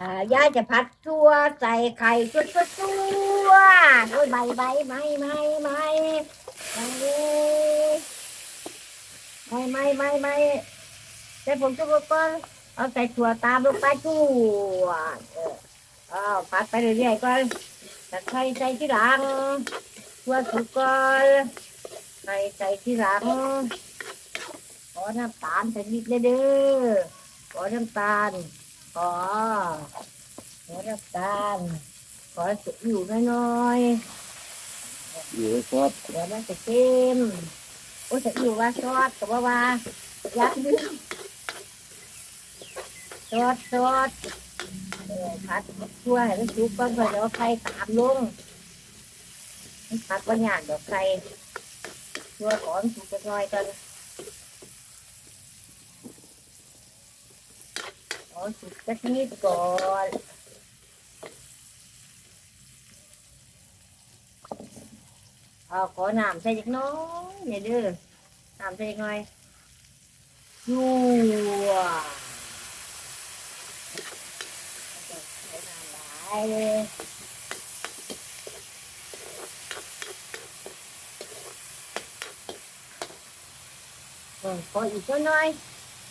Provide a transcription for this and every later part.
อ่ายายจะผัดตัวใส่ไข่ตัวตัวตัวโอ้ยใบใบไม้ไม้ไม้ไม้ไม้ไม้ไม้ใส่ผมจุกก่อนเอาใส่ถั่วตามลงไปทั่วเออเอาผัดไปเรื่อยๆก่อนแต่ไข่ใส่ที่หลังทั่วสุกก่อนไข่ใส่ที่หลังขอน้ำตาลใส่นิดเลยเด้อขอน้ำตาล ขอขอน้ำตาลขอสุกอยู่น้อยอยู่ซอสๆเดี๋ยวมันจะเค็มโอ้จะอยู่ว่าซอสกับว่าว่ายักษ์ดื้อซอสซอสเออผัดทั่วให้มันสุกก่อนก่อนเดี๋ยวไข่ตามลงมันผัดว่าหยาดเดี๋ยวไข่ทั่วก่อนสุกจะน้อยกัน ขอสุกสักนิดก่อนเอาขอน้ำใส่จักหน้อยเนี่ยเด้อน้ำใส่จักหน่อยยั่วใส่น้ำหลายเลยเออขออีกนิดหน่อย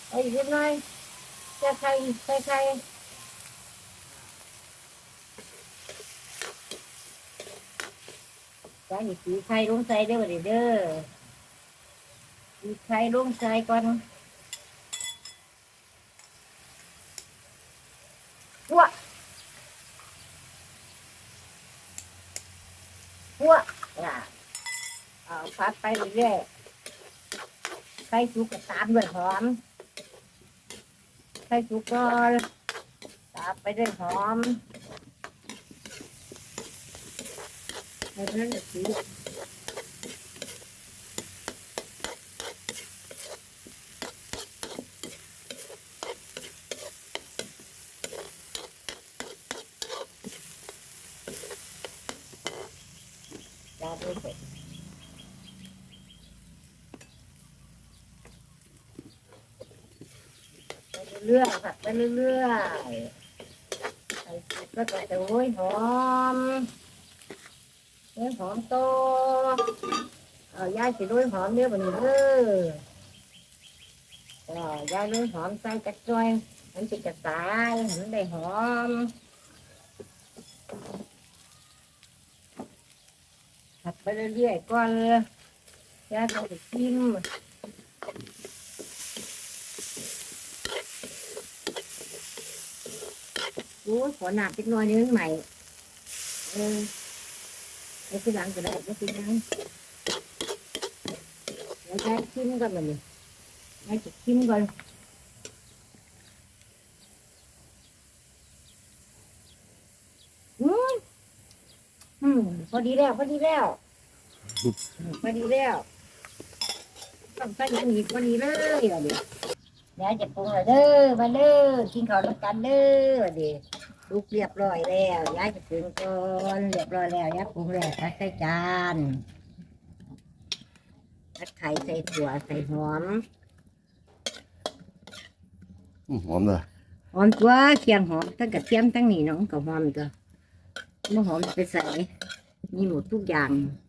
ขออีกนิดหน่อย ใส่ไข่ใส่ไข่ใส่สีไข่ลงใส่เด้อบัดนี้เด้อสีไข่ลงใส่ก่อนหัวหัวน่ะเอาพัดไปเรื่อยๆไข่สุกก็ตามด้วยหอม ไข่สุกก่อนตาไปด้วยหอมให้มันละสียาด้วย เสร็จไปเรื่อยๆผัดไปเรื่อยๆใส่สุกแล้วก็จะโรยหอมโรยหอมโตเอายายสิโรยหอมเด้อบัดนี้เด้อเอายายโรยหอมใส่จักจ้อยมันจะกระสายให้มันได้หอมผัดไปเรื่อยๆก่อนเลยยายเขาจะชิม โอ้ยขอหนาบเล็กน้อยนึงใหม่ เออไอ้ที่หลังก็ได้ก็ที่หลังเดี๋ยวยายชิมก่อนมันนี่ยายจะชิมก่อนอืมอืมพอดีแล้ว พอดีแล้ว พอดีแล้วต้องใส่อย่างนี้พอดีเลยอะดิยายจะปรุงแล้วเด้อมาเด้อกินข้าวด้วยกันเด้อดิลูกเรียบร้อยแล้วยายจะปรุงก่อนเรียบร้อยแล้วยายปรุงแล้วตักใส่จานตักไข่ใส่ถั่วใส่หอมอืมหอมเลยหอมตัวเคียงหอมทั้งกระเทียมทั้งนี่น้องก็หอมตัวเมื่อหอมไปใส่มีหมดทุกอย่างอ